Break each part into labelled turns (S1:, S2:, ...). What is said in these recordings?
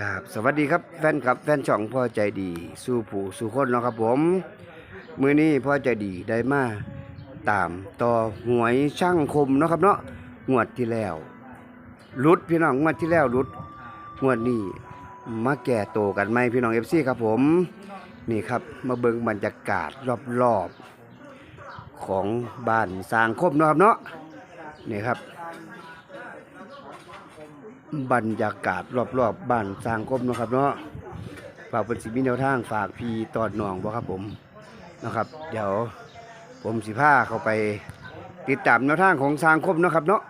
S1: ครับสวัสดีครับแฟนครับแฟนช่องพ่อใจดีสู้ผู้สู้คนเนาะครับผมมือนี้พ่อใจดีได้มาตามต่อหวยช่างคมเนาะครับเนาะงวดที่แล้วรุดพี่น้องงวดที่แล้วรุดงวดนี้มาแก่โตกันไหมพี่น้องเอฟซีครับผมนี่ครับมาเบิ่งบรรยากาศรอบๆของบ้านสร้างคมเนาะครับเนาะนี่ครับ บรรยากาศรอบๆบบ้านสร้างคมเนะครับเนาะฝากเป็นสิมีแนวทางฝากพีตอดหนองบ่ครับผมนะครับ เดี๋ยวผมสิพาเข้าไปติดตามแนวทางของสร้างคมเนะครับเนาะ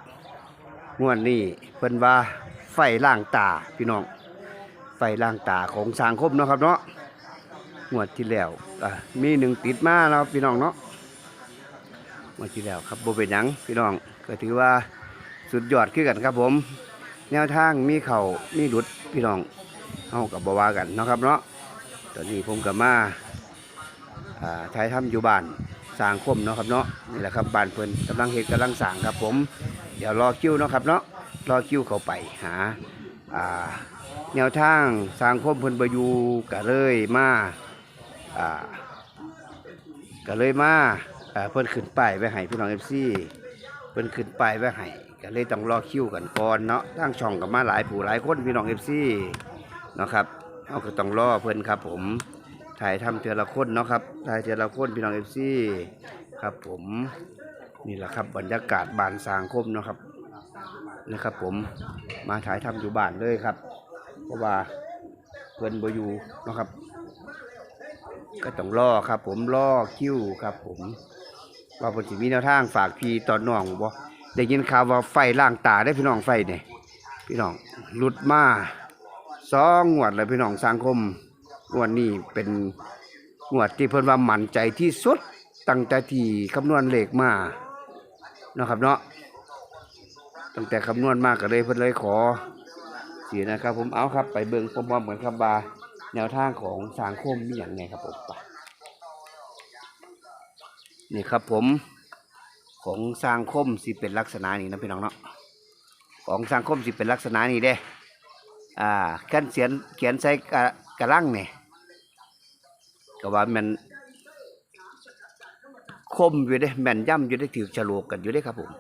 S1: งวดนี้เพิ่นว่าไฟล่างตาพี่น้อง ไฟล่างตาของสร้างคมเนะครับเนาะงวดที่แล้วมีหนึ่งติดมาแล้วพี่น้องเนาะงวดที่แล้วครับโบเป็นยังพี่น้องก็ถือว่าสุดยอดคือกันครับผม แนวทางมีเข่ามีหลุดพี่น้องเฮากับบวากันนะครับเนาะตอนนี้ผมกับมาอ่าถ่ายทำอยู่บ้านสร้างคมเนาะครับเนาะนี่แหละครับบ้านเพิ่นกำลังเฮ็ดกำลังสร้างครับผม เดี๋ยวรอคิวเนาะครับเนาะรอคิวเข้าไปหาแนวทางสร้างคมเพิ่นบ่อยูก็เลยมาอ่าก็เลยมาเพิ่นขึ้นไปไว้ให้พี่น้อง FC เพิ่นขึ้นไปไว้ให้ ก็เลยต้องรอคิวกันก่อนเนาะทางช่องก็มาหลายผู้หลายคนพี่น้อง FC เนาะครับเฮาก็ต้องรอเพิ่อนครับ ผมถ่ายทำเทือละคนเนาะครับถ่ายเทือละคนพี่น้อง FC ครับ ผมนี่แหละครับบรรยากาศบานสางคมเนาะครับนะครับ ผมมาถ่ายทำอยู่บ้านเลยครับ เพราะว่าเพิ่อนบอยู่เนาะครับ ก็ต้องรอครับ ผมรอคิวครับ ผมว่าเพิ่นสิมีแนวทางฝากพี่ตอนน้องบ่ ได้ยินข่าวว่าไฟล่างตาได้พี่น้องไฟเนี่ยพี่น้องหลุดมาสองงวดเลยพี่น้องสังคมงวดนี้เป็นงวดที่เพิ่นว่ามั่นใจที่สุดตั้งแต่ที่คำนวณเลขมาเนาะครับเนาะตั้งแต่คำนวณมากก็เลยเพิ่นเลยขอเสียนะครับ ผมเอาครับ ไปเบิ่งพร้อมๆกันครับว่าแนวทางของสังคมมีอย่างไงครับผมไปนี่ครับผม ของสร้างคมสิเป็นลักษณะนี้นะพี่น้องเนาะของสร้างคมสิเป็นลักษณะนี้เด้อ่ากันเขียนเขียนใส่กระกระลังเนี่ยก็ว่ามันคมอยู่เด้แม่นย่ำอยู่ได้ถือฉลกกันอยู่ได้ครับผม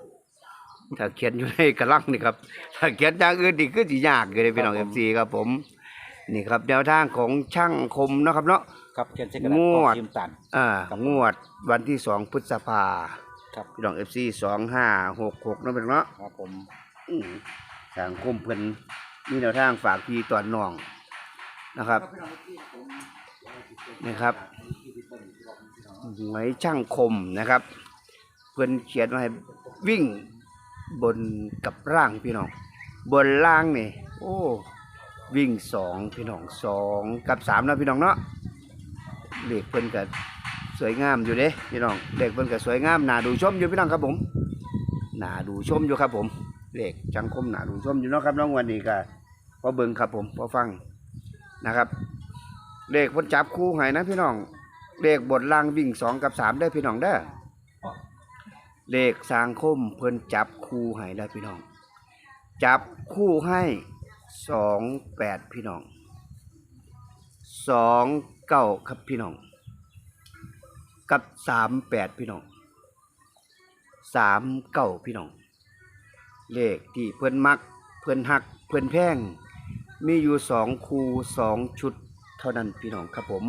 S1: ถ้าเขียนอยู่ในกระลังนี่ครับถ้าเขียนอย่างอื่นนี่คือสิยากอยู่เลยพี่น้องเอฟซีครับผมนี่ครับแนวทางของช่างคมเนาะครับเนาะ
S2: ครับเขียนเส้นกระดาษ
S1: งวด
S2: กองพิมพ์ตัน
S1: อ่างวดวันที่สองพฤษภา
S2: ครับ
S1: พี่น้องเอฟซีสองห้าหกหกนั่นเป็นเนาะ
S2: ครับผม
S1: อืมทางคมเพิ่นมีแนวทางฝากพี่ตอนน้องนะครับนี่ครับหวยช่างคมนะครับ เพิ่นเขียนไว้ให้วิ่งบนกับร่างพี่น้อง บนล่างนี่ โอ้ วิ่งสองพี่น้องสองกับสามเนาะพี่น้องเนาะเลขเพิ่นก็ สวยงามอยู่เด้พี่น้องเลขเพิ่นก็สวยงามหนาดูชมอยู่พี่น้องครับผมหนาดูชมอยู่ครับผมเลขจังคมหนาดูชมอยู่เนาะครับน้องวันนี้ก็พอเบิ่งครับผมพอฟังนะครับเลขเพิ่นจับคู่ให้นะพี่น้องเลขบทล่างวิ่งสองกับสามได้พี่น้องเด้เลขสางคมเพิ่นจับคู่ให้ได้พี่น้อง จับคู่ให้สองแปดพี่น้องสองเก้าครับพี่น้อง กับสามแปดพี่น้องสามเก้าพี่น้อง เลขที่เพิ่อนมัก เพิ่อนหัก เพิ่อนแพง มีอยู่สองคูสองชุดเท่านั้นพี่น้องครับผม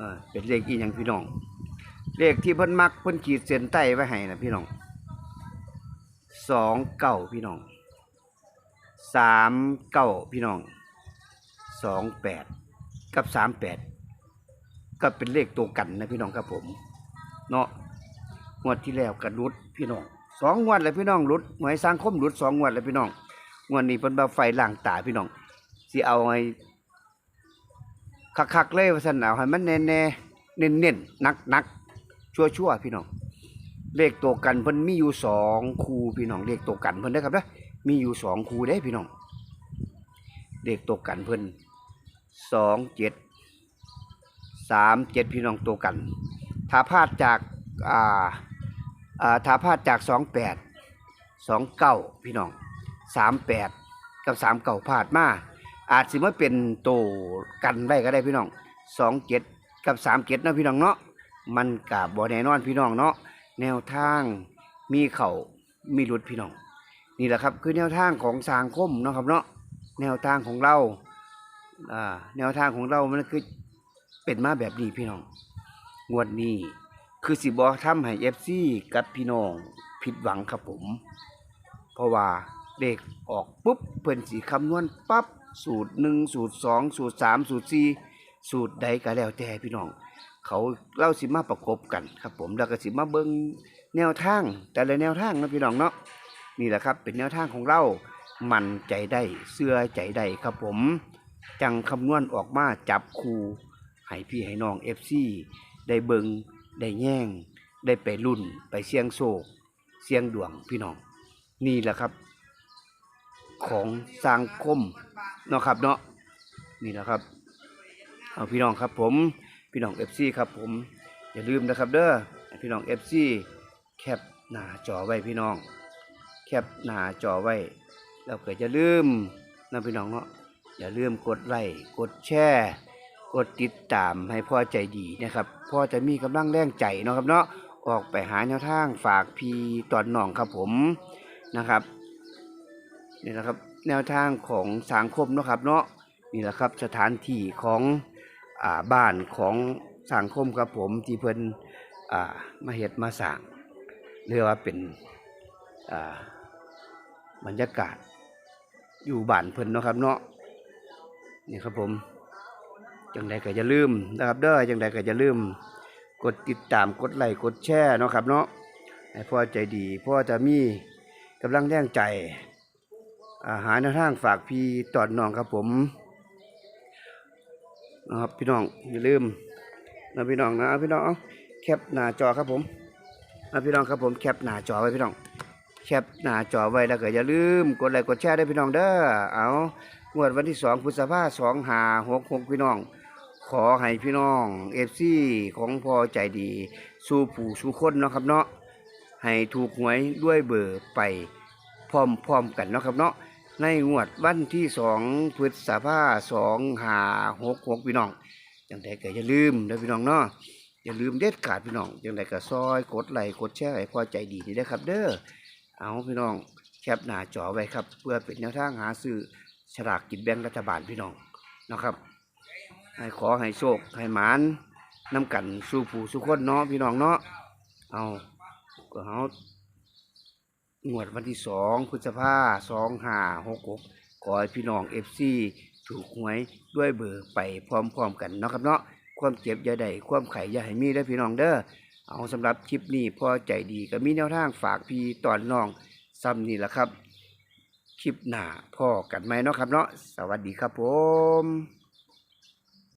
S1: อ่าเป็นเลขอีหยังพี่น้อง เลขที่เพิ่อนมักเพิ่อนขีดเส้นใต้ไว้ให้นะพี่น้องสองเก้าพี่น้องสามเก้าพี่น้องสองแปดกับสามแปด ก็เป็นเลขตัวกันนะพี่น้องครับผม เนาะงวดที่แล้วกันรุดพี่น้องสองงวดเลยพี่น้องรุดหมายสร้างคมรุดสองงวดเลยพี่น้องงวดนี้เพิ่นบ่าไฟล่างตาพี่น้องสิเอาให้คักๆเลยว่าสันเอาให้มันแน่ๆเน้นๆหนักๆชั่วๆพี่น้องเลขตัวกันเพิ่นมีอยู่สองคู่พี่น้องเลขตัวกันเพิ่นเด้ครับเด้อมีอยู่สองคู่เด้พี่น้องเลขตัวกันเพิ่นสองเจ็ด สามเจ็ดพี่น้องตัวกัน ถ้าพลาดจากอ่าอ่าถ้าพลาดจากสองแปดสองเก้าพี่น้องสามแปดกับสามเก้าพลาดมาอาจสิมาเป็นโตกันได้ก็ได้พี่น้องสองเจ็ดกับสามเจ็ดเนาะพี่น้องเนาะมันกับบ่แน่นอนพี่น้องเนาะแนวทางมีเข่ามีหลุดพี่น้อง นี่แหละครับคือแนวทางของสางคมเนาะครับเนาะแนวทางของเราอ่าแนวทางของเรามันคือ เป็นมาแบบนี้พี่น้อง งวดนี้ คือสิบอทำให้เอฟซีกับพี่น้องผิดหวังครับผม เพราะว่าเด็กออกปุ๊บเพิ่นสีคำนวณปั๊บสูตรหนึ่งสูตรสองสูตรสามสูตรสี่สูตรใดก็แล้วแต่พี่น้อง เขาเล่าสิมาประกบกันครับผมแล้วก็สิมาเบิ่งแนวทาง แต่ละแนวทางนะพี่น้องเนาะนี่แหละครับ เป็นแนวทางของเรามันใจได้เสื้อใจได้ครับผม จังคำนวณออกมาจับคู ให้พี่ให้น้องเอฟซีได้เบิงได้แย่ง ได้ไปรุ่นไปเสียงโศกเสียงดวงพี่น้อง นี่แหละครับ ของสังคมเนาะครับเนาะนี่แหละครับเอาพี่น้องครับผมพี่น้องเอฟซีครับผมอย่าลืมนะครับ เด้อพี่น้องเอฟซีแคปหน้าจอไว้พี่น้อง แคปหน้าจอไว้แล้วก็อย่าลืมนะพี่น้องเนาะอย่าลืมกดไลค์กดแชร์ กดติดตามให้พ่อใจดีนะครับพ่อจะมีกำลังแรงใจเนาะครับเนาะออกไปหาแนวทางฝากพี่ตอนน้องครับผมนะครับนี่นะครับแนวทางของสังคมเนาะครับเนาะนี่แหละครับสถานที่ของอ่าบ้านของสังคมครับผมที่เพิ่นอ่ามาเฮ็ดมาสร้างเรียกว่าเป็นอ่าบรรยากาศอยู่บ้านเพิ่นเนาะครับเนาะนี่ครับผม จังใดก็อย่าลืมนะครับเด้อจังใดก็อย่าลืม กดติดตามกดไลค์กดแชร์เนาะครับเนาะให้พ่อใจดีพ่อจะมีกำลังแรงใจ อาหารในทางฝากพี่ตอดน้องครับผมนะครับพี่น้องอย่าลืมนะพี่น้องนะพี่น้องแคปหน้าจอครับผมนะพี่น้องครับผมแคปหน้าจอไว้พี่น้องแคปหน้าจอไว้แล้วก็อย่าลืมกดไลค์กดแชร์ได้วยพี่น้องเด้อเอางวดวันที่สองพฤษภาสองหาหกหกพี่น้อง ขอให้พี่น้องเอฟซีของพอใจดี สู้ผู้สู้คนเนาะครับเนาะให้ถูกหวยด้วยเบอร์ไปพร้อมๆกันเนาะครับเนาะในงวดวันที่สองพฤษภาสองหาหกหกพี่น้องจังใดก็อย่าลืมนะพี่น้องเนาะอย่าลืมเด็ดขาดพี่น้องจังใดก็ซอยกดไลค์กดแชร์ให้พอใจดีนี่นะครับ เด้อเอาพี่น้องแคปหน้าจอไว้ครับ เพื่อเป็นแนวทางหาซื้อฉลากกินแบ่งรัฐบาลพี่น้องนะครับ ให้ขอให้โชคให้หมานน้ำกันสู้ผู้สู้คนเนาะพี่น้องเนาะเอาก็เอางวดวันที่สองพฤษภาสองห้าหกหกขอให้พี่น้องเอฟซีถูกหวยด้วยเบอร์ไปพร้อมๆกันเนาะครับเนาะความเจ็บอย่าได้ความไข่อย่าให้มีได้พี่น้องเด้อเอาสำหรับคลิปนี้พ่อใจดีก็มีแนวทางฝากพี่ตอนน้องซ้ำนี่แหละครับ คลิปหน้าพ่อกันไหมเนาะครับเนาะสวัสดีครับผม